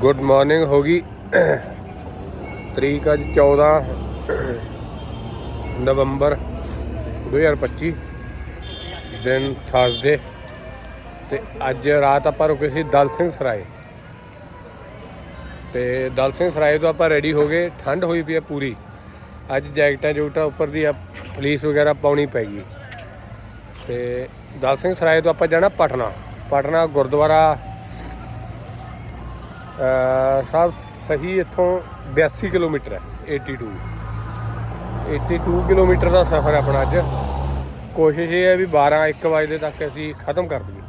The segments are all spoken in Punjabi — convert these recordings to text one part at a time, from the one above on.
ਗੁੱਡ ਮਾਰਨਿੰਗ ਹੋ ਗਈ। ਤਰੀਕ ਅੱਜ 14 ਨਵੰਬਰ 2025 ਦਿਨ ਥਰਸਡੇ ਤੇ ਅੱਜ ਰਾਤ ਆਪਾਂ ਰੁਕੇ ਸੀ ਦਲ ਸਿੰਘ ਸਰਾਏ ਤੇ ਦਲ ਸਿੰਘ ਸਰਾਏ ਤੋਂ ਆਪਾਂ ਰੈਡੀ ਹੋ ਗਏ, ਠੰਡ ਹੋਈ ਪਈ ਆ ਪੂਰੀ। ਅੱਜ ਜੈਕਟਾਂ ਜੂਟਾਂ ਉੱਪਰ ਦੀ ਆ ਫਲੀਸ ਵਗੈਰਾ ਪਾਉਣੀ ਪੈ ਗਈ। ਤੇ ਦਲ ਸਿੰਘ ਸਰਾਏ ਤੋਂ ਆਪਾਂ ਜਾਣਾ ਪਟਨਾ। ਪਟਨਾ ਗੁਰਦੁਆਰਾ ਸਾਹਿਬ ਸਹੀ ਇੱਥੋਂ 82 ਕਿਲੋਮੀਟਰ ਹੈ 82 82 ਕਿਲੋਮੀਟਰ ਦਾ ਸਫ਼ਰ ਹੈ ਆਪਣਾ ਅੱਜ। ਕੋਸ਼ਿਸ਼ ਇਹ ਹੈ ਵੀ 12 1 ਵਜੇ ਤੱਕ ਅਸੀਂ ਖਤਮ ਕਰ ਦਈਏ।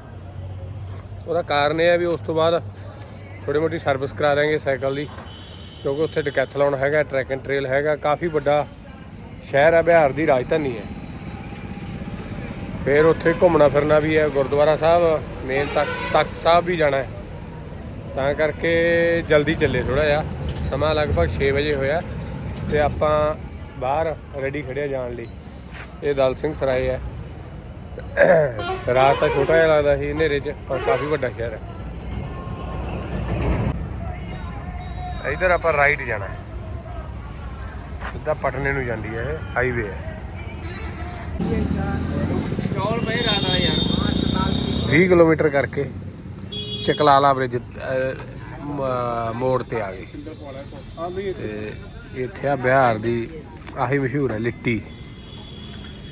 ਉਹਦਾ ਕਾਰਨ ਇਹ ਹੈ ਵੀ ਉਸ ਤੋਂ ਬਾਅਦ ਥੋੜੀ ਮੋਟੀ ਸਰਵਿਸ ਕਰਾ ਲਾਂਗੇ ਸਾਈਕਲ ਦੀ, ਕਿਉਂਕਿ ਉੱਥੇ ਡਿਕੈਥਲਨ ਹੈਗਾ ਟਰੈਕ ਐਂਡ ਟ੍ਰੇਲ ਹੈਗਾ। ਕਾਫੀ ਵੱਡਾ ਸ਼ਹਿਰ ਹੈ, ਬਿਹਾਰ ਦੀ ਰਾਜਧਾਨੀ ਹੈ। ਫਿਰ ਉੱਥੇ ਘੁੰਮਣਾ ਫਿਰਨਾ ਵੀ ਹੈ। ਗੁਰਦੁਆਰਾ ਸਾਹਿਬ ਮੇਨ ਤਖਤ ਤਖਤ ਸਾਹਿਬ ਵੀ ਜਾਣਾ ਹੈ। ਤਾਂ ਕਰਕੇ ਜਲਦੀ ਚੱਲੇ ਥੋੜਾ ਜਿਹਾ। ਸਮਾਂ ਲਗਭਗ 6 ਵਜੇ ਹੋਇਆ ਤੇ ਆਪਾਂ ਬਾਹਰ ਰੈਡੀ ਖੜਿਆ ਜਾਣ ਲਈ। ਇਹ ਦਲ ਸਿੰਘ ਸਰਾਏ ਹੈ ਰਾਤ ਤਾਂ ਛੋਟਾ ਜਿਹਾ ਲੱਗਦਾ ਸੀ, ਹਨੇਰੇ 'ਚ, ਪਰ ਕਾਫੀ ਵੱਡਾ ਸ਼ਹਿਰ ਹੈ ਇਧਰ ਆਪਾਂ ਰਾਈਟ ਜਾਣਾ। ਹੈ ਸਿੱਧਾ ਪਟਨੇ ਨੂੰ ਜਾਂਦੀ ਹੈ ਇਹ ਹਾਈਵੇ ਹੈ ਚੌਲ ਪਏ ਰਾਤ ਵਾਲੇ ਯਾਰ 20 ਕਿਲੋਮੀਟਰ ਕਰਕੇ। ਚਕਲਾਲਾ ਬ੍ਰਿਜ ਮੋੜ ਤੇ ਆ ਗਏ ਤੇ ਇੱਥੇ ਆ ਬਿਹਾਰ ਦੀ ਆਹੀ ਮਸ਼ਹੂਰ ਹੈ ਲਿੱਟੀ।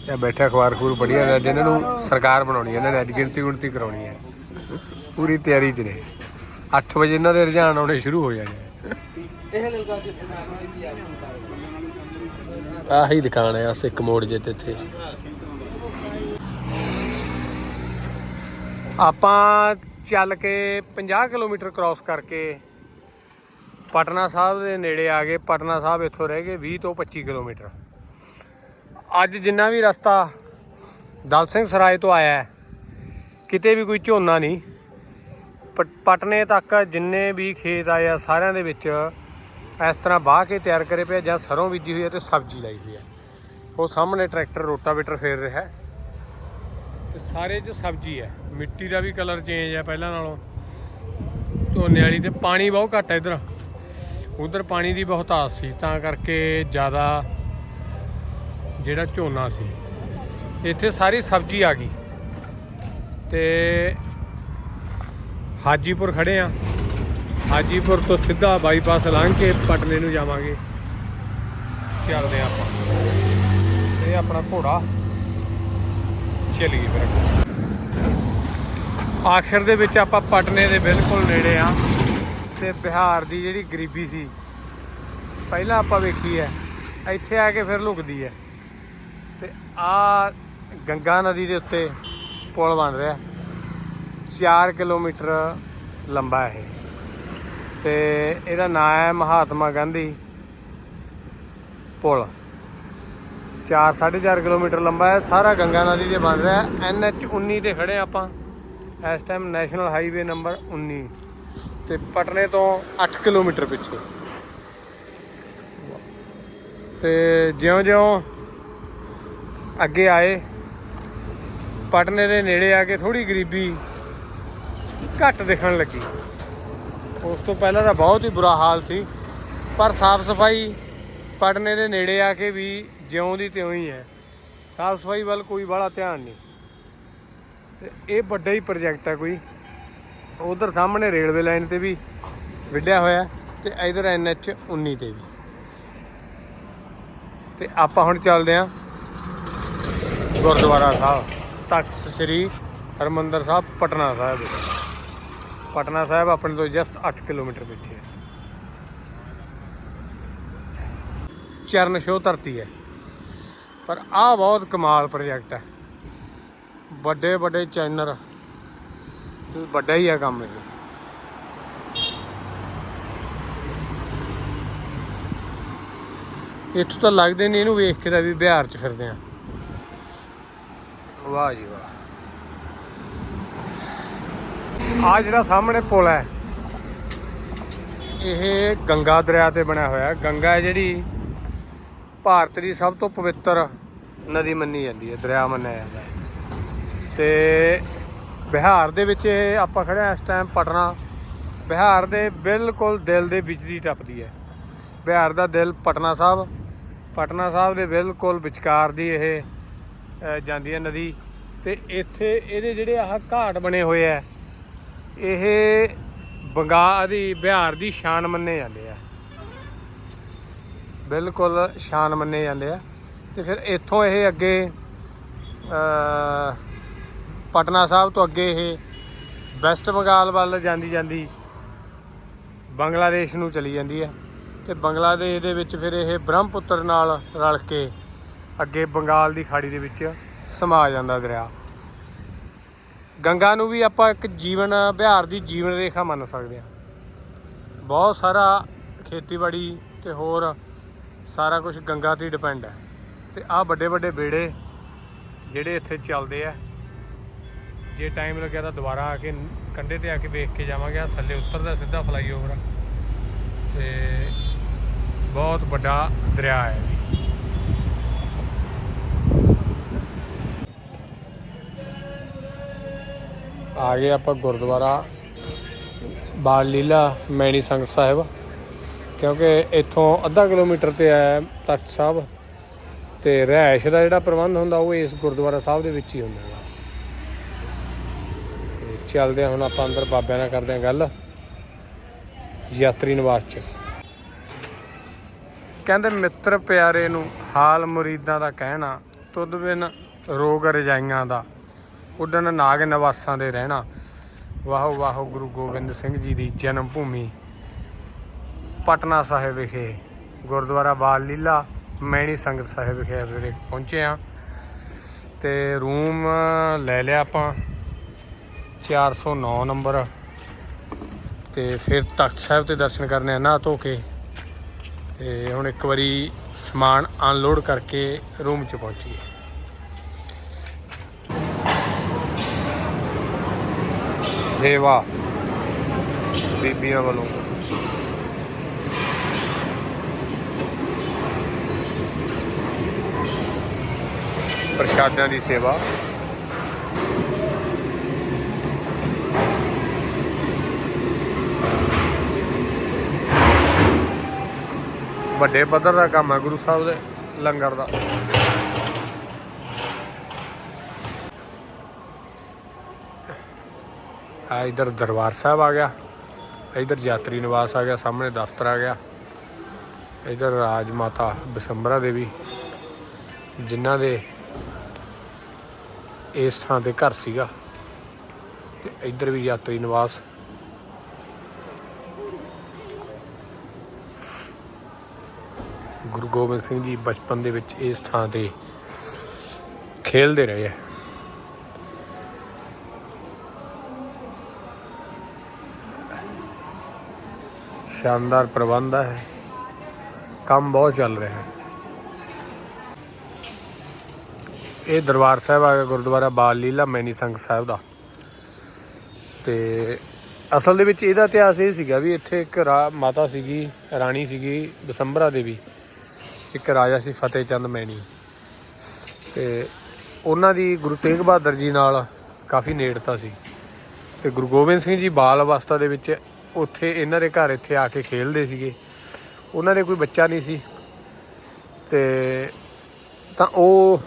ਇਹ ਬੈਠਾ ਅਖਬਾਰ ਖੂਰ ਪੜੀਆਂ ਨੇ, ਜਿਹਨਾਂ ਨੂੰ ਸਰਕਾਰ ਬਣਾਉਣੀ ਹੈ, ਇਹਨਾਂ ਨੇ ਅੱਜ ਗਿਣਤੀ ਗੁਣਤੀ ਕਰਾਉਣੀ ਹੈ। ਪੂਰੀ ਤਿਆਰੀ 'ਚ ਨੇ। 8 ਵਜੇ ਇਹਨਾਂ ਦੇ ਰੁਝਾਨ ਆਉਣੇ ਸ਼ੁਰੂ ਹੋ ਜਾਣੇ। ਆਹੀ ਦੁਕਾਨ ਹੈ ਆ ਇੱਕ ਮੋੜ ਜੇ ਤੇ ਇੱਥੇ। ਆਪਾਂ ਚੱਲ ਕੇ 50 ਕਿਲੋਮੀਟਰ ਕ੍ਰਾਸ ਕਰਕੇ ਪਟਨਾ ਸਾਹਿਬ ਦੇ ਨੇੜੇ ਆ ਗਏ। ਪਟਨਾ ਸਾਹਿਬ ਇੱਥੋਂ ਰਹਿ ਗਏ 20 ਤੋਂ 25 ਕਿਲੋਮੀਟਰ। ਅੱਜ ਜਿੰਨਾ ਵੀ ਰਸਤਾ ਦਲ ਸਿੰਘ ਸਰਾਏ ਤੋਂ ਆਇਆ ਕਿਤੇ ਵੀ ਕੋਈ ਝੋਨਾ ਨਹੀਂ। ਪਟ- ਪਟਨੇ ਤੱਕ ਜਿੰਨੇ ਵੀ ਖੇਤ ਆਏ ਆ, ਸਾਰਿਆਂ ਦੇ ਵਿੱਚ ਇਸ ਤਰ੍ਹਾਂ ਬਾਹ ਕੇ ਤਿਆਰ ਕਰੇ ਪਿਆ ਜਾਂ ਸਰੋਂ ਬੀਜੀ ਹੋਈ ਹੈ ਤੇ ਸਬਜ਼ੀ ਲਾਈ ਹੋਈ ਹੈ ਉਹ ਸਾਹਮਣੇ ਟਰੈਕਟਰ ਰੋਟਾਵੇਟਰ ਫੇਰ ਰਿਹਾ। ਹੈ ਤੇ ਸਾਰੇ 'ਚ ਸਬਜ਼ੀ ਹੈ। ਮਿੱਟੀ ਦਾ ਵੀ ਕਲਰ ਚੇਂਜ ਹੈ ਪਹਿਲਾਂ ਨਾਲੋਂ। ਝੋਨੇ ਵਾਲੀ ਤੇ ਪਾਣੀ ਬਹੁਤ ਘੱਟ ਹੈ ਇਧਰ। ਉਧਰ ਪਾਣੀ ਦੀ ਬਹੁਤ ਆਸ ਸੀ, ਤਾਂ ਕਰਕੇ ਜ਼ਿਆਦਾ ਜਿਹੜਾ ਝੋਨਾ ਸੀ। ਇੱਥੇ ਸਾਰੀ ਸਬਜ਼ੀ ਆ ਗਈ। ਤੇ ਹਾਜੀਪੁਰ ਖੜੇ ਆ। ਹਾਜੀਪੁਰ ਤੋਂ ਸਿੱਧਾ ਬਾਈਪਾਸ ਲੰਘ ਕੇ ਪਟਨੇ ਨੂੰ ਜਾਵਾਂਗੇ। ਚੱਲਦੇ ਆ ਆਪਾਂ। ਇਹ ਆਪਣਾ ਘੋੜਾ। ਚਲੀਏ ਫਿਰ ਆਖਿਰ ਦੇ ਵਿੱਚ ਆਪਾਂ ਪਟਨੇ ਦੇ ਬਿਲਕੁਲ ਨੇੜੇ ਆ ਤੇ ਬਿਹਾਰ ਦੀ ਜਿਹੜੀ ਗਰੀਬੀ ਸੀ, ਪਹਿਲਾਂ ਆਪਾਂ ਵੇਖੀ ਹੈ, ਇੱਥੇ ਆ ਕੇ ਫਿਰ ਲੁਕਦੀ ਹੈ। ਤੇ ਆ ਗੰਗਾ ਨਦੀ ਦੇ ਉੱਤੇ ਪੁਲ ਬਣ ਰਿਹਾ 4 ਕਿਲੋਮੀਟਰ ਲੰਬਾ ਹੈ ਇਹ। ਤੇ ਇਹਦਾ ਨਾਮ ਹੈ ਮਹਾਤਮਾ ਗਾਂਧੀ ਪੁਲ। 4 4.5 ਕਿਲੋਮੀਟਰ ਲੰਬਾ ਹੈ। ਸਾਰਾ ਗੰਗਾ ਨਦੀ ਤੇ ਬਣ ਰਿਹਾ ਐਨ ਐਚ 19 ਤੇ ਖੜੇ ਆਪਾਂ। ਇਸ ਟਾਈਮ ਨੈਸ਼ਨਲ ਹਾਈਵੇ ਨੰਬਰ 19 ਤੇ ਪਟਨੇ ਤੋਂ 8 ਕਿਲੋਮੀਟਰ ਪਿੱਛੇ। ਤੇ ਜਿਉਂ-ਜਿਉਂ ਅੱਗੇ ਆਏ, ਪਟਨੇ ਦੇ ਨੇੜੇ ਆ ਕੇ ਥੋੜੀ ਗਰੀਬੀ ਘੱਟ ਦਿਖਣ ਲੱਗੀ। ਉਸ ਤੋਂ ਪਹਿਲਾਂ ਤਾਂ ਬਹੁਤ ਹੀ ਬੁਰਾ ਹਾਲ ਸੀ। ਪਰ ਸਾਫ਼ ਸਫ਼ਾਈ ਪਟਨੇ ਦੇ ਨੇੜੇ ਆ ਕੇ ਵੀ ਜਿਉਂ ਦੀ ਤਿਉਂ ਹੀ ਹੈ। ਸਾਫ਼ ਸਫ਼ਾਈ ਵੱਲ ਕੋਈ ਬੜਾ ਧਿਆਨ ਨਹੀਂ। ਤੇ ਇਹ ਵੱਡਾ ਹੀ ਪ੍ਰੋਜੈਕਟ ਹੈ ਕੋਈ। ਉਧਰ ਸਾਹਮਣੇ ਰੇਲਵੇ ਲਾਈਨ ਤੇ ਵੀ ਵਿੱਢਿਆ ਹੋਇਆ ਤੇ ਇਧਰ ਐਨਐਚ 19 ਤੇ ਵੀ। ਤੇ ਆਪਾਂ ਹੁਣ ਚੱਲਦੇ ਆਂ ਗੁਰਦੁਆਰਾ ਸਾਹਿਬ। ਤਖਤ ਸ੍ਰੀ ਹਰਮੰਦਰ ਸਾਹਿਬ, ਪਟਨਾ ਸਾਹਿਬ ਪਟਨਾ ਸਾਹਿਬ ਆਪਣੇ ਤੋਂ ਜਸਟ 8 ਕਿਲੋਮੀਟਰ ਪਿੱਛੇ ਹੈ। ਚਰਨ ਛੋਹ ਧਰਤੀ ਹੈ। ਪਰ ਆਹ ਬਹੁਤ ਕਮਾਲ ਪ੍ਰੋਜੈਕਟ ਹੈ। ਵੱਡੇ ਵੱਡੇ ਚੈਨਰ। ਵੱਡਾ ਹੀ ਆ ਕੰਮ ਇਹ। ਇੱਥੋਂ ਤਾਂ ਲੱਗਦੇ ਨਹੀਂ ਇਹਨੂੰ ਵੇਖ ਕੇ ਤਾਂ ਵੀ ਬਿਹਾਰ 'ਚ ਫਿਰਦੇ ਆ। ਵਾਹ ਜੀ ਵਾਹ। ਆ ਜਿਹੜਾ ਸਾਹਮਣੇ ਪੁਲ ਹੈ, ਇਹ ਗੰਗਾ ਦਰਿਆ ਤੇ ਬਣਿਆ ਹੋਇਆ। ਗੰਗਾ ਜਿਹੜੀ ਭਾਰਤ ਦੀ ਸਭ ਤੋਂ ਪਵਿੱਤਰ ਨਦੀ ਮੰਨੀ ਜਾਂਦੀ ਹੈ, ਦਰਿਆ ਮੰਨਿਆ ਜਾਂਦਾ ਹੈ। ਤੇ ਬਿਹਾਰ ਦੇ ਵਿੱਚ ਇਹ ਆਪਾਂ ਖੜੇ ਹਾਂ ਇਸ ਟਾਈਮ ਪਟਨਾ। ਬਿਹਾਰ ਦੇ ਬਿਲਕੁਲ ਦਿਲ ਦੇ ਵਿੱਚ ਦੀ ਟੱਪਦੀ ਹੈ। ਬਿਹਾਰ ਦਾ ਦਿਲ ਪਟਨਾ ਸਾਹਿਬ ਪਟਨਾ ਸਾਹਿਬ ਦੇ ਬਿਲਕੁਲ ਵਿਚਕਾਰ ਦੀ ਇਹ ਜਾਂਦੀ ਹੈ ਨਦੀ। ਤੇ ਇੱਥੇ ਇਹਦੇ ਜਿਹੜੇ ਆਹ ਘਾਟ ਬਣੇ ਹੋਏ ਆ ਇਹ ਬੰਗਾਲ ਦੀ, ਬਿਹਾਰ ਦੀ ਸ਼ਾਨ ਮੰਨੇ ਜਾਂਦੇ ਆ। ਬਿਲਕੁਲ ਸ਼ਾਨ ਮੰਨੇ ਜਾਂਦੇ ਆ। ਤੇ ਫਿਰ ਇੱਥੋਂ ਇਹ ਅੱਗੇ ਪਟਨਾ ਸਾਹਿਬ ਤੋਂ ਅੱਗੇ ਇਹ ਵੈਸਟ ਬੰਗਾਲ ਵੱਲ ਜਾਂਦੀ ਜਾਂਦੀ ਬੰਗਲਾਦੇਸ਼ ਨੂੰ ਚਲੀ ਜਾਂਦੀ ਹੈ ਤੇ ਬੰਗਲਾਦੇਸ਼ ਦੇ ਵਿੱਚ ਫਿਰ ਇਹ ਬ੍ਰਹਮਪੁੱਤਰ ਨਾਲ ਰਲ ਕੇ ਅੱਗੇ ਬੰਗਾਲ ਦੀ ਖਾੜੀ ਦੇ ਵਿੱਚ ਸਮਾ ਜਾਂਦਾ ਦਰਿਆ। ਗੰਗਾ ਨੂੰ ਵੀ ਆਪਾਂ ਇੱਕ ਜੀਵਨ, ਬਿਹਾਰ ਦੀ ਜੀਵਨ ਰੇਖਾ ਮੰਨ ਸਕਦੇ ਹਾਂ ਬਹੁਤ ਸਾਰਾ ਖੇਤੀਬਾੜੀ ਤੇ ਹੋਰ ਸਾਰਾ ਕੁਝ ਗੰਗਾ ਤੇ ਡਿਪੈਂਡ ਹੈ। ਤੇ ਆਹ ਵੱਡੇ ਵੱਡੇ ਬੇੜੇ ਜਿਹੜੇ ਇੱਥੇ ਚੱਲਦੇ ਆ, ਜੇ ਟਾਈਮ ਲੱਗਿਆ ਤਾਂ ਦੁਬਾਰਾ ਆ ਕੇ ਕੰਢੇ ਤੇ ਆ ਕੇ ਵੇਖ ਕੇ ਜਾਵਾਂਗੇ। ਆਹ ਥੱਲੇ ਉਤਰਦਾ ਸਿੱਧਾ ਫਲਾਈਓਵਰ ਤੇ ਬਹੁਤ ਵੱਡਾ ਦਰਿਆ ਹੈ ਆ ਗਏ ਆਪਾਂ ਗੁਰਦੁਆਰਾ ਬਾਲ ਲੀਲਾ ਮੈਣੀ ਸੰਗਤ ਸਾਹਿਬ। ਕਿਉਂਕਿ ਇੱਥੋਂ ਅੱਧਾ ਕਿਲੋਮੀਟਰ ਤੇ ਆਇਆ ਤਖਤ ਸਾਹਿਬ ਤੇ ਰਹਿائش ਦਾ ਜਿਹੜਾ ਪ੍ਰਬੰਧ ਹੁੰਦਾ ਉਹ ਇਸ ਗੁਰਦੁਆਰਾ ਸਾਹਿਬ ਦੇ ਵਿੱਚ ਹੀ ਹੁੰਦਾ ਹੈ ਚੱਲਦੇ ਹੁਣ ਆਪਾਂ ਅੰਦਰ ਬਾਬਿਆਂ ਨਾਲ ਕਰਦੇ ਹਾਂ ਗੱਲ, ਯਾਤਰੀ ਨਿਵਾਸ 'ਚ। ਕਹਿੰਦੇ ਮਿੱਤਰ ਪਿਆਰੇ ਨੂੰ ਹਾਲ ਮੁਰੀਦਾਂ ਦਾ ਕਹਿਣਾ, ਤੁਧ ਬਿਨ ਰੋਗ ਰਜਾਈਆਂ ਦਾ, ਉਡਣ ਨਾਗ ਨਿਵਾਸਾਂ ਦੇ ਰਹਿਣਾ। ਵਾਹੋ ਵਾਹੋ ਗੁਰੂ ਗੋਬਿੰਦ ਸਿੰਘ ਜੀ ਦੀ ਜਨਮ ਭੂਮੀ। ਪਟਨਾ ਸਾਹਿਬ ਵਿਖੇ ਗੁਰਦੁਆਰਾ ਬਾਲ ਲੀਲਾ ਮੈਣੀ ਸੰਗਤ ਸਾਹਿਬ ਵਿਖੇ ਇਸ ਵੇਲੇ ਪਹੁੰਚੇ ਆ ਤੇ ਰੂਮ ਲੈ ਲਿਆ ਆਪਾਂ। 409 ਨੰਬਰ। ਤੇ ਫਿਰ ਤਖਤ ਸਾਹਿਬ ਤੇ ਦਰਸ਼ਨ ਕਰਨੇ ਆ ਨਾ ਧੋ ਕੇ। ਤੇ ਹੁਣ ਇੱਕ ਵਾਰੀ ਸਮਾਨ ਅਨਲੋਡ ਕਰਕੇ ਰੂਮ 'ਚ ਪਹੁੰਚੀਏ। ਸੇਵਾ ਬੀਬੀਆਂ ਵੱਲੋਂ। ਪ੍ਰਸ਼ਾਦਿਆਂ ਦੀ ਸੇਵਾ। ਵੱਡੇ ਪੱਧਰ ਦਾ ਕੰਮ ਹੈ ਗੁਰੂ ਸਾਹਿਬ ਦੇ ਲੰਗਰ ਦਾ। ਆ ਇਧਰ ਦਰਬਾਰ ਸਾਹਿਬ ਆ ਗਿਆ। ਇਧਰ ਯਾਤਰੀ ਨਿਵਾਸ ਆ ਗਿਆ, ਸਾਹਮਣੇ ਦਫ਼ਤਰ ਆ ਗਿਆ। ਇਧਰ ਰਾਜ ਮਾਤਾ ਬਸੰਬਰਾ ਦੇਵੀ, ਜਿਨ੍ਹਾਂ ਦੇ ਇਸ ਥਾਂ ਤੇ ਘਰ ਸੀਗਾ। ਤੇ ਇੱਧਰ ਵੀ ਯਾਤਰੀ ਨਿਵਾਸ। ਗੁਰੂ ਗੋਬਿੰਦ ਸਿੰਘ ਜੀ ਬਚਪਨ ਦੇ ਵਿੱਚ ਇਸ ਥਾਂ ਤੇ ਖੇਲਦੇ ਰਹੇ ਆ। ਸ਼ਾਨਦਾਰ ਪ੍ਰਬੰਧ ਹੈ। ਕੰਮ ਬਹੁਤ ਚੱਲ ਰਿਹਾ ਹੈ। ਇਹ ਦਰਬਾਰ ਸਾਹਿਬ ਆ ਗਿਆ ਗੁਰਦੁਆਰਾ ਬਾਲ ਲੀਲਾ ਮੈਨੀ ਸੰਘ ਸਾਹਿਬ ਦਾ। ਤੇ ਅਸਲ ਦੇ ਵਿੱਚ ਇਹਦਾ ਇਤਿਹਾਸ ਇਹ ਸੀਗਾ ਵੀ ਇੱਥੇ ਇੱਕ ਰਾ- ਮਾਤਾ ਸੀਗੀ, ਰਾਣੀ ਸੀਗੀ ਦਸੰਬਰਾ ਦੇਵੀ, ਇੱਕ ਰਾਜਾ ਸੀ ਫਤਿਹ ਚੰਦ ਮੈਣੀ ਤੇ ਉਹਨਾਂ ਦੀ ਗੁਰੂ ਤੇਗ ਬਹਾਦਰ ਜੀ ਨਾਲ ਕਾਫੀ ਨੇੜਤਾ ਸੀ। ਤੇ ਗੁਰੂ ਗੋਬਿੰਦ ਸਿੰਘ ਜੀ ਬਾਲ ਅਵਸਥਾ ਦੇ ਵਿੱਚ ਉੱਥੇ ਇਹਨਾਂ ਦੇ ਘਰ ਇੱਥੇ ਆ ਕੇ ਖੇਲਦੇ ਸੀਗੇ। ਉਹਨਾਂ ਦੇ ਕੋਈ ਬੱਚਾ ਨਹੀਂ ਸੀ। ਤੇ ਤਾਂ ਉਹ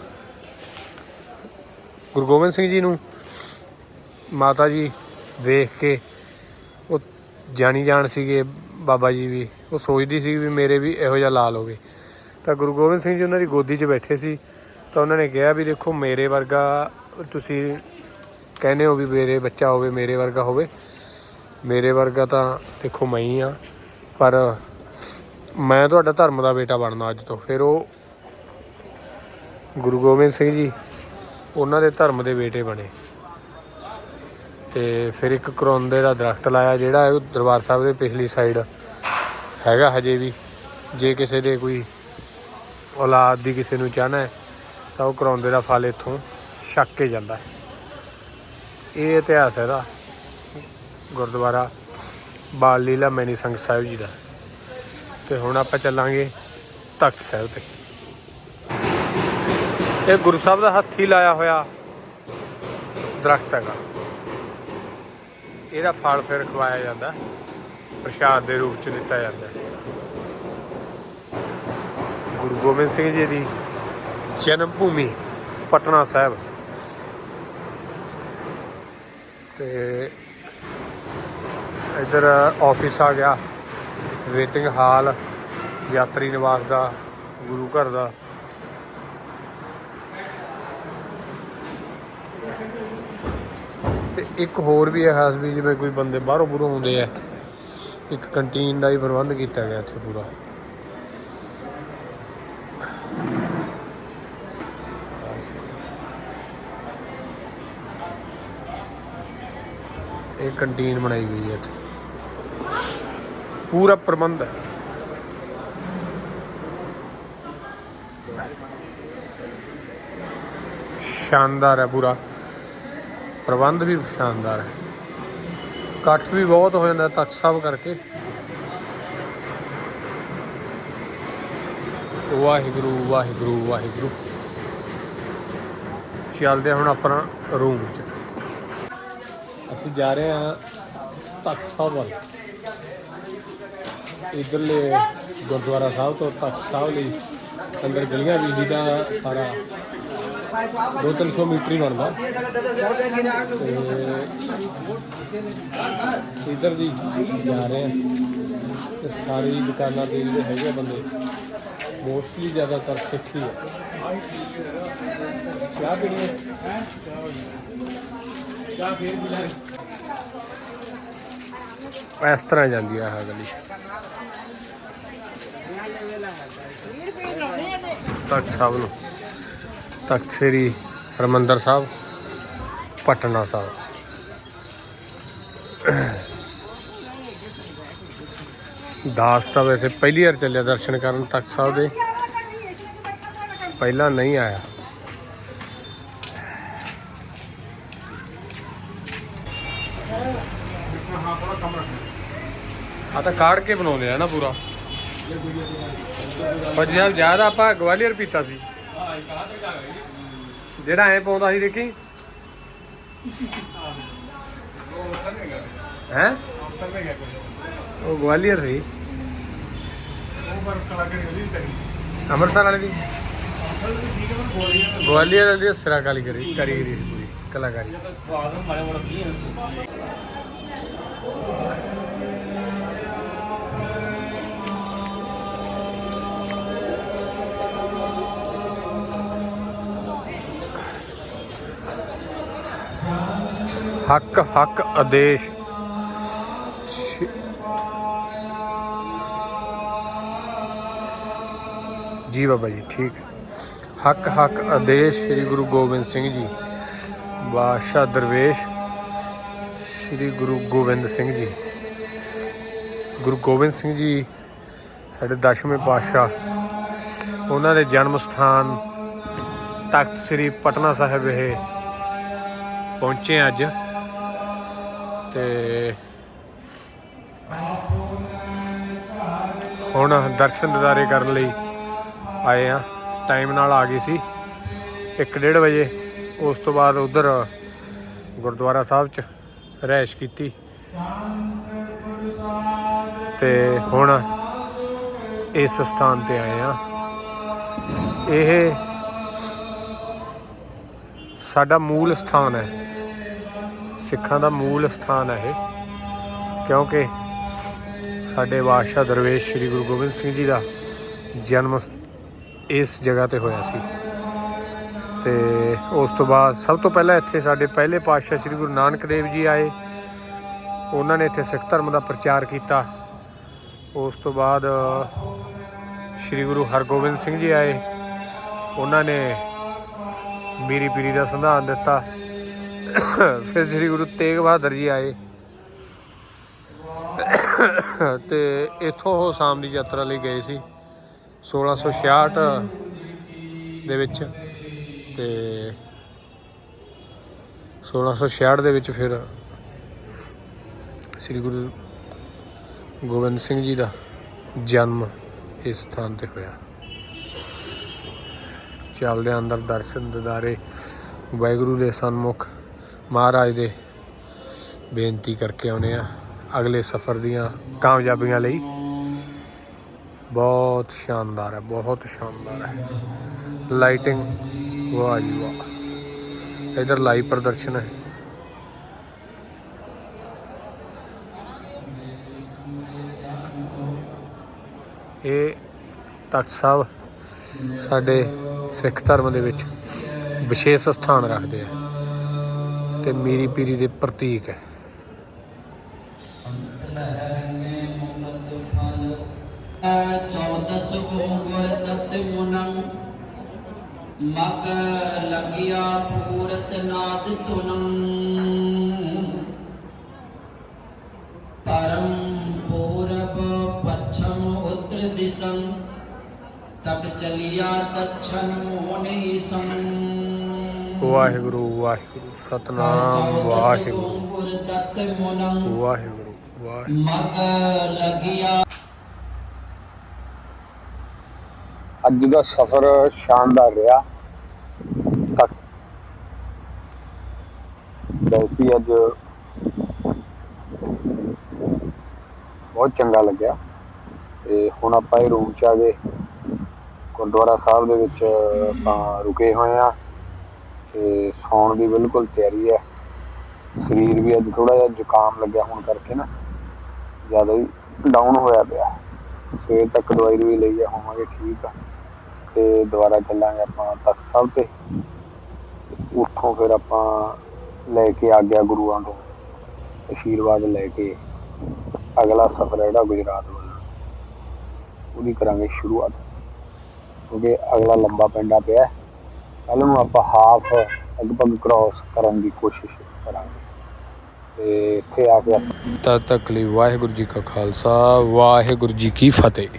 ਗੁਰੂ ਗੋਬਿੰਦ ਸਿੰਘ ਜੀ ਨੂੰ ਮਾਤਾ ਜੀ ਵੇਖ ਕੇ ਉਹ ਜਾਣੀ ਜਾਣ ਸੀਗੇ, ਬਾਬਾ ਜੀ ਵੀ, ਉਹ ਸੋਚਦੀ ਸੀ ਵੀ ਮੇਰੇ ਵੀ ਇਹੋ ਜਿਹਾ ਲਾਲ ਹੋਵੇ। ਤਾਂ ਗੁਰੂ ਗੋਬਿੰਦ ਸਿੰਘ ਜੀ ਉਹਨਾਂ ਦੀ ਗੋਦੀ 'ਚ ਬੈਠੇ ਸੀ, ਤਾਂ ਉਹਨਾਂ ਨੇ ਕਿਹਾ ਵੀ ਦੇਖੋ ਮੇਰੇ ਵਰਗਾ ਤੁਸੀਂ ਕਹਿੰਦੇ ਹੋ ਵੀ ਮੇਰੇ ਬੱਚਾ ਹੋਵੇ, ਮੇਰੇ ਵਰਗਾ ਹੋਵੇ। ਮੇਰੇ ਵਰਗਾ ਤਾਂ ਦੇਖੋ ਮੈਂ ਹੀ ਆ, ਪਰ ਮੈਂ ਤੁਹਾਡਾ ਧਰਮ ਦਾ ਬੇਟਾ ਬਣਨਾ ਅੱਜ ਤੋਂ। ਫਿਰ ਉਹ ਗੁਰੂ ਗੋਬਿੰਦ ਸਿੰਘ ਜੀ ਉਹਨਾਂ ਦੇ ਧਰਮ ਦੇ ਬੇਟੇ ਬਣੇ। ਤੇ ਫਿਰ ਇੱਕ ਕਰੌਂਦੇ ਦਾ ਦਰਖਤ ਲਾਇਆ ਜਿਹੜਾ ਉਹ ਦਰਬਾਰ ਸਾਹਿਬ ਦੇ ਪਿਛਲੀ ਸਾਈਡ ਹੈਗਾ ਹਜੇ ਵੀ। ਜੇ ਕਿਸੇ ਦੇ ਕੋਈ ਔਲਾਦ ਦੀ ਕਿਸੇ ਨੂੰ ਚਾਹਨਾ ਹੈ, ਤਾਂ ਉਹ ਕਰੌਂਦੇ ਦਾ ਫਲ ਇੱਥੋਂ ਛੱਕ ਕੇ ਜਾਂਦਾ ਹੈ। ਇਹ ਇਤਿਹਾਸ ਹੈ ਇਹਦਾ ਗੁਰਦੁਆਰਾ ਬਾਲ ਲੀਲਾ ਮੈਨੀ ਸੰਘ ਸਾਹਿਬ ਜੀ ਦਾ। ਤੇ ਹੁਣ ਆਪਾਂ ਚੱਲਾਂਗੇ ਤਖਤ ਸਾਹਿਬ ਤੇ। ਇਹ ਗੁਰੂ ਸਾਹਿਬ ਦਾ ਹੱਥੀ ਲਾਇਆ ਹੋਇਆ ਦਰਖਤ ਹੈਗਾ। ਇਹਦਾ ਫਲ ਫਿਰ ਖਵਾਇਆ ਜਾਂਦਾ, ਪ੍ਰਸ਼ਾਦ ਦੇ ਰੂਪ ਚ ਦਿੱਤਾ ਜਾਂਦਾ। ਗੁਰੂ ਗੋਬਿੰਦ ਸਿੰਘ ਜੀ ਦੀ ਜਨਮ ਭੂਮੀ ਪਟਨਾ ਸਾਹਿਬ। ਤੇ ਇਧਰ ਆਫਿਸ ਆ ਗਿਆ, ਵੇਟਿੰਗ ਹਾਲ, ਯਾਤਰੀ ਨਿਵਾਸ ਦਾ, ਗੁਰੂ ਘਰ ਦਾ। ਇੱਕ ਹੋਰ ਵੀ ਹੈ ਖਾਸ ਵੀ, ਜਿਵੇਂ ਕੋਈ ਬੰਦੇ ਬਾਹਰੋਂ ਬੁਰੋਂ ਆਉਂਦੇ ਆ, ਇੱਕ ਕੰਟੀਨ ਦਾ ਵੀ ਪ੍ਰਬੰਧ ਕੀਤਾ ਗਿਆ ਇੱਥੇ ਪੂਰਾ। ਇਹ ਕੰਟੀਨ ਬਣਾਈ ਗਈ ਹੈ ਇੱਥੇ। ਪੂਰਾ ਪ੍ਰਬੰਧ ਹੈ। ਸ਼ਾਨਦਾਰ ਹੈ ਪੂਰਾ। ਪ੍ਰਬੰਧ ਵੀ ਸ਼ਾਨਦਾਰ ਹੈ। ਇਕੱਠ ਵੀ ਬਹੁਤ ਹੋ ਜਾਂਦਾ ਤਖਤ ਸਾਹਿਬ ਕਰਕੇ। ਵਾਹਿਗੁਰੂ ਵਾਹਿਗੁਰੂ ਵਾਹਿਗੁਰੂ। ਚੱਲਦੇ ਹਾਂ ਹੁਣ ਆਪਣਾ ਰੂਮ 'ਚ ਅਸੀਂ ਜਾ ਰਹੇ ਹਾਂ ਤਖਤ ਸਾਹਿਬ ਵੱਲ। ਇਧਰਲੇ ਗੁਰਦੁਆਰਾ ਸਾਹਿਬ ਤੋਂ ਤਖਤ ਸਾਹਿਬ ਲਈ ਅੰਦਰ ਗਲੀਆਂ ਵੀ ਜਿਹਦਾ ਸਾਰਾ 2-300 ਮੀਟਰ ਹੀ ਬਣਦਾ। ਤੇ ਇਧਰ ਦੀ ਜਾ ਰਹੇ ਆ। ਤੇ ਸਾਰੀ ਦੁਕਾਨਾਂ ਦੇ ਜਿਹੜੇ ਹੈਗੇ ਆ ਬੰਦੇ ਮੋਸਟਲੀ ਜ਼ਿਆਦਾਤਰ ਸਿੱਖ ਹੀ ਆ। ਚਾਹ ਪੀਣੀ ਹੈ ਚਾਹ ਫੇਰ ਵੀ ਇਸ ਤਰ੍ਹਾਂ ਜਾਂਦੀ ਆ ਆਹ ਗਲੀ। ਤਖਤ ਸਾਹਿਬ ਨੂੰ। ਤਖਤ ਸ੍ਰੀ ਹਰਮੰਦਰ ਸਾਹਿਬ, ਪਟਨਾ ਸਾਹਿਬ। ਦਾਸ ਤਾਂ ਵੈਸੇ ਪਹਿਲੀ ਵਾਰ ਚੱਲਿਆ ਦਰਸ਼ਨ ਕਰਨ ਤਖਤ ਸਾਹਿਬ ਦੇ। ਪਹਿਲਾਂ ਨਹੀਂ ਆਇਆ। ਆ ਤਾਂ ਕਾੜ ਕੇ ਬਣਾਉਂਦੇ ਆ ਨਾ ਪੂਰਾ। ਪਰ ਜਦ ਜ਼ਿਆਦਾ ਆਪਾਂ ਗਵਾਲੀਅਰ ਪੀਤਾ ਸੀ। ਜਿਹੜਾ ਐ ਪਾਉਂਦਾ ਸੀ ਦੇਖੀ। ਹੈ? ਉਹ ਗਵਾਲੀਅਰ ਸੀ। ਅੰਮ੍ਰਿਤਸਰ ਵਾਲੇ ਦੀ। ਗਵਾਲੀਅਰ ਵਾਲੀ ਦੀ ਸਿਰਾ ਕਾਲੀ ਕਰੀ ਕਾਰੀਗਰੀ ਸੀ ਪੂਰੀ, ਕਲਾਕਾਰੀ। ਹੱਕ ਹੱਕ ਆਦੇਸ਼। ਜੀ ਬਾਬਾ ਜੀ, ਠੀਕ। ਹੱਕ ਹੱਕ ਆਦੇਸ਼, ਸ੍ਰੀ ਗੁਰੂ ਗੋਬਿੰਦ ਸਿੰਘ ਜੀ। ਬਾਦਸ਼ਾਹ ਦਰਵੇਸ਼, ਸ੍ਰੀ ਗੁਰੂ ਗੋਬਿੰਦ ਸਿੰਘ ਜੀ। ਗੁਰੂ ਗੋਬਿੰਦ ਸਿੰਘ ਜੀ, ਸਾਡੇ ਦਸ਼ਵੇਂ ਪਾਤਸ਼ਾਹ, ਉਹਨਾਂ ਦੇ ਜਨਮ ਸਥਾਨ ਤਖਤ ਸ੍ਰੀ ਪਟਨਾ ਸਾਹਿਬ ਇਹ ਪਹੁੰਚੇ ਅੱਜ। ਤੇ ਹੁਣ ਦਰਸ਼ਨ ਦਿਦਾਰੇ ਕਰਨ ਲਈ ਆਏ ਆ। ਟਾਈਮ ਨਾਲ ਆ ਗਏ ਸੀ। 1:30 ਵਜੇ ਉਸ ਤੋਂ ਬਾਅਦ ਉਧਰ ਗੁਰਦੁਆਰਾ ਸਾਹਿਬ 'ਚ ਰਹਿਸ਼ ਕੀਤੀ। ਤੇ ਹੁਣ ਇਸ ਸਥਾਨ ਤੇ ਆਏ ਆ। ਇਹ ਸਾਡਾ ਮੂਲ ਸਥਾਨ ਹੈ। ਸਿੱਖਾਂ ਦਾ ਮੂਲ ਸਥਾਨ ਹੈ ਇਹ, ਕਿਉਂਕਿ ਸਾਡੇ ਬਾਦਸ਼ਾਹ ਦਰਵੇਸ਼ ਸ੍ਰੀ ਗੁਰੂ ਗੋਬਿੰਦ ਸਿੰਘ ਜੀ ਦਾ ਜਨਮ ਇਸ ਜਗ੍ਹਾ ਤੇ ਹੋਇਆ ਸੀ। ਤੇ ਉਸ ਤੋਂ ਬਾਅਦ ਸਭ ਤੋਂ ਪਹਿਲਾਂ ਇੱਥੇ ਸਾਡੇ ਪਹਿਲੇ ਪਾਤਸ਼ਾਹ ਸ੍ਰੀ ਗੁਰੂ ਨਾਨਕ ਦੇਵ ਜੀ ਆਏ। ਉਹਨਾਂ ਨੇ ਇੱਥੇ ਸਿੱਖ ਧਰਮ ਦਾ ਪ੍ਰਚਾਰ ਕੀਤਾ। ਉਸ ਤੋਂ ਬਾਅਦ ਸ੍ਰੀ ਗੁਰੂ ਹਰਗੋਬਿੰਦ ਸਿੰਘ ਜੀ ਆਏ। ਉਹਨਾਂ ਨੇ ਮੀਰੀ ਪੀਰੀ ਦਾ ਸੰਧਾਨ ਦਿੱਤਾ। ਫਿਰ ਸ੍ਰੀ ਗੁਰੂ ਤੇਗ ਬਹਾਦਰ ਜੀ ਆਏ। ਤੇ ਇੱਥੋਂ ਉਹ ਸ਼ਾਮ ਦੀ ਯਾਤਰਾ ਲਈ ਗਏ ਸੀ 1666 ਦੇ ਵਿੱਚ। ਤੇ 1666 ਦੇ ਵਿੱਚ ਫਿਰ ਸ੍ਰੀ ਗੁਰੂ ਗੋਬਿੰਦ ਸਿੰਘ ਜੀ ਦਾ ਜਨਮ ਇਸ ਸਥਾਨ ਤੇ ਹੋਇਆ। ਚੱਲਦੇ ਅੰਦਰ ਦਰਸ਼ਨ ਦਿਦਾਰੇ ਵਾਹਿਗੁਰੂ ਦੇ ਸਨਮੁਖ। ਮਹਾਰਾਜ ਦੇ ਬੇਨਤੀ ਕਰਕੇ ਆਉਨੇ ਆ ਅਗਲੇ ਸਫ਼ਰ ਦੀਆਂ ਕਾਮਯਾਬੀਆਂ ਲਈ। ਬਹੁਤ ਸ਼ਾਨਦਾਰ ਹੈ, ਬਹੁਤ ਸ਼ਾਨਦਾਰ ਹੈ। ਲਾਈਟਿੰਗ, ਵਾਹ ਜੀ ਵਾਹ। ਇਧਰ ਲਾਈਵ ਪ੍ਰਦਰਸ਼ਨ ਹੈ। ਇਹ ਤਖਤ ਸਾਹਿਬ ਸਾਡੇ ਸਿੱਖ ਧਰਮ ਦੇ ਵਿੱਚ ਵਿਸ਼ੇਸ਼ ਸਥਾਨ ਰੱਖਦੇ ਆ। ਤੇ ਮੀਰੀ ਪੀਰੀ ਦੇ ਪ੍ਰਤੀਕ ਹੈ। ਚੌਦਸ ਗੁਰ ਤਤ ਮੁਨੰ ਮਗ ਲਗਿਆ ਪੂਰਤ ਨਾਦ ਤੁਨੰ ਪਰਮ ਪੂਰਬ ਪੱਛਮ ਉਤਰ ਦਿਸੰ ਤਕ ਚਲਿਆ ਦਛਨ ਮੋਨਿ ਸੰ ਵਾਹਿਗੁਰੂ ਵਾਹਿਗੁਰੂ ਸਤਨਾਮ ਵਾਹਿਗੁਰੂ। ਵਾਹਿਗੁਰੂ ਵਾਹਿਗੁਰੂ। ਅੱਜ ਦਾ ਸਫ਼ਰ ਸ਼ਾਨਦਾਰ ਰਿਹਾ। ਵੈਸੀ ਅੱਜ ਬਹੁਤ ਚੰਗਾ ਲੱਗਿਆ। ਤੇ ਹੁਣ ਆਪਾਂ ਇਹ ਰੂਮ ਚ ਆ ਗਏ ਗੁਰਦੁਆਰਾ ਸਾਹਿਬ ਦੇ ਵਿੱਚ ਆਪਾਂ ਰੁਕੇ ਹੋਏ ਆ ਤੇ ਸੌਣ ਦੀ ਬਿਲਕੁਲ ਤਿਆਰੀ ਹੈ। ਸਰੀਰ ਵੀ ਅੱਜ ਥੋੜਾ ਜਿਹਾ ਜ਼ੁਕਾਮ ਲੱਗਿਆ ਹੋਣ ਕਰਕੇ ਨਾ, ਜ਼ਿਆਦਾ ਹੀ ਡਾਊਨ ਹੋਇਆ ਪਿਆ। ਸਵੇਰ ਤੱਕ ਦਵਾਈ ਦਵਾਈ ਲਈ ਆ, ਹੋਵਾਂਗੇ ਠੀਕ ਆ। ਤੇ ਦੁਬਾਰਾ ਚੱਲਾਂਗੇ ਆਪਾਂ ਤਖਤ ਸਾਹਿਬ ਤੇ। ਉੱਥੋਂ ਫਿਰ ਆਪਾਂ ਲੈ ਕੇ ਆ ਗਿਆ ਗੁਰੂਆਂ ਤੋਂ ਆਸ਼ੀਰਵਾਦ ਲੈ ਕੇ। ਅਗਲਾ ਸਫ਼ਰ ਹੈ ਜਿਹੜਾ ਗੁਜਰਾਤ ਵੱਲ। ਉਹਦੀ ਕਰਾਂਗੇ ਸ਼ੁਰੂਆਤ। ਕਿਉਂਕਿ ਅਗਲਾ ਲੰਬਾ ਪੈਂਡਾ ਪਿਆ। ਕੱਲ ਨੂੰ ਆਪਾਂ ਹਾਫ ਲਗਭਗ ਕ੍ਰਾਸ ਕਰਨ ਦੀ ਕੋਸ਼ਿਸ਼ ਕਰਾਂਗੇ। ਤੇ ਇੱਥੇ ਆ ਕੇ ਤਦ ਤੱਕ ਲਈ ਵਾਹਿਗੁਰੂ ਜੀ ਕਾ ਖਾਲਸਾ, ਵਾਹਿਗੁਰੂ ਜੀ ਕੀ ਫਤਿਹ।